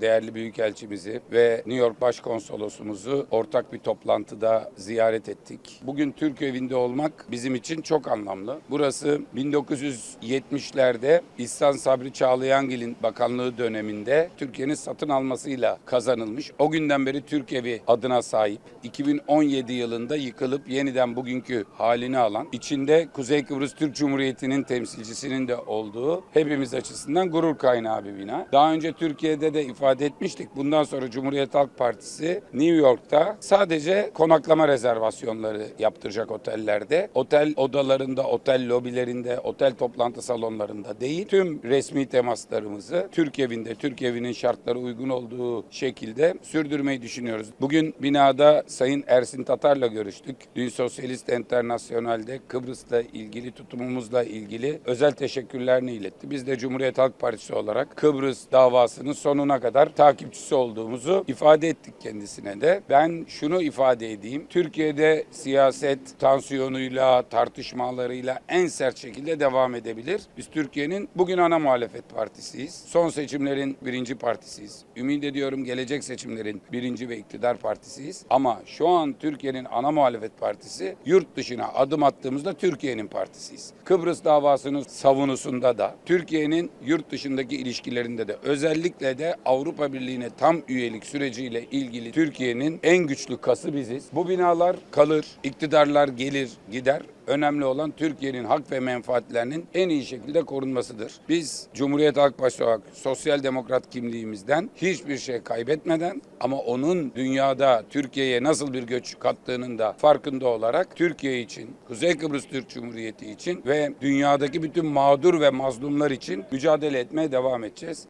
değerli büyükelçimizi ve New York Başkonsolosumuzu ortak bir toplantıda ziyaret ettik. Bugün Türk evinde olmak bizim için çok anlamlı. Burası 1970'lerde İhsan Sabri Çağlayangil'in bakanlığı döneminde Türkiye'nin satın almasıyla kazanılmış. O günden beri Türk evi adına sahip. 2017 yılında yıkılıp yeniden bugünkü halini alan, içinde Kuzey Kıbrıs Türk Cumhuriyeti'nin temsilcisinin de olduğu hepimiz açısından gurur kaynağı bir bina. Daha önce Türkiye'de de ifade etmiştik. Bundan sonra Cumhuriyet Halk Partisi New York'ta sadece konaklama rezervasyonları yaptıracak otellerde. Otel odalarında, otel lobilerinde, otel toplantı salonlarında değil. Tüm resmi temaslarımızı Türk evinde, Türk evinin şartları uygun olduğu şekilde sürdürmeyi düşünüyoruz. Bugün binada Sayın Ersin Tatar'la görüştük. Dün Sosyalist Enternasyonel'de Kıbrıs'la ilgili tutumumuzla ilgili özel teşekkürlerini iletti. Biz de Cumhuriyet Halk Partisi olarak Kıbrıs davasının sonuna kadar takipçisi olduğumuzu ifade ettik kendisine de. Ben şunu ifade edeyim. Türkiye'de siyaset tansiyonuyla, tartışmalarıyla en sert şekilde devam edebilir. Biz Türkiye'nin bugün ana muhalefet partisiyiz. Son seçimlerin birinci partisiyiz. Ümit ediyorum gelecek seçimlerin birinci ve iktidar partisiyiz. Ama şu an Türkiye'nin ana muhalefet partisi yurt dışına adım attığımızda Türkiye'nin partisiyiz. Kıbrıs davasının savunusunda da Türkiye'nin yurt dışındaki ilişkilerinde de özellikle de Avrupa Birliği'ne tam üyelik süreciyle ilgili Türkiye'nin en güçlü kası biziz. Bu binalar kalır, iktidarlar gelir, gider. Önemli olan Türkiye'nin hak ve menfaatlerinin en iyi şekilde korunmasıdır. Biz Cumhuriyet Halk Partisi sosyal demokrat kimliğimizden hiçbir şey kaybetmeden ama onun dünyada Türkiye'ye nasıl bir göç kattığının da farkında olarak Türkiye için, Kuzey Kıbrıs Türk Cumhuriyeti için ve dünyadaki bütün mağdur ve mazlumlar için mücadele etmeye devam edeceğiz.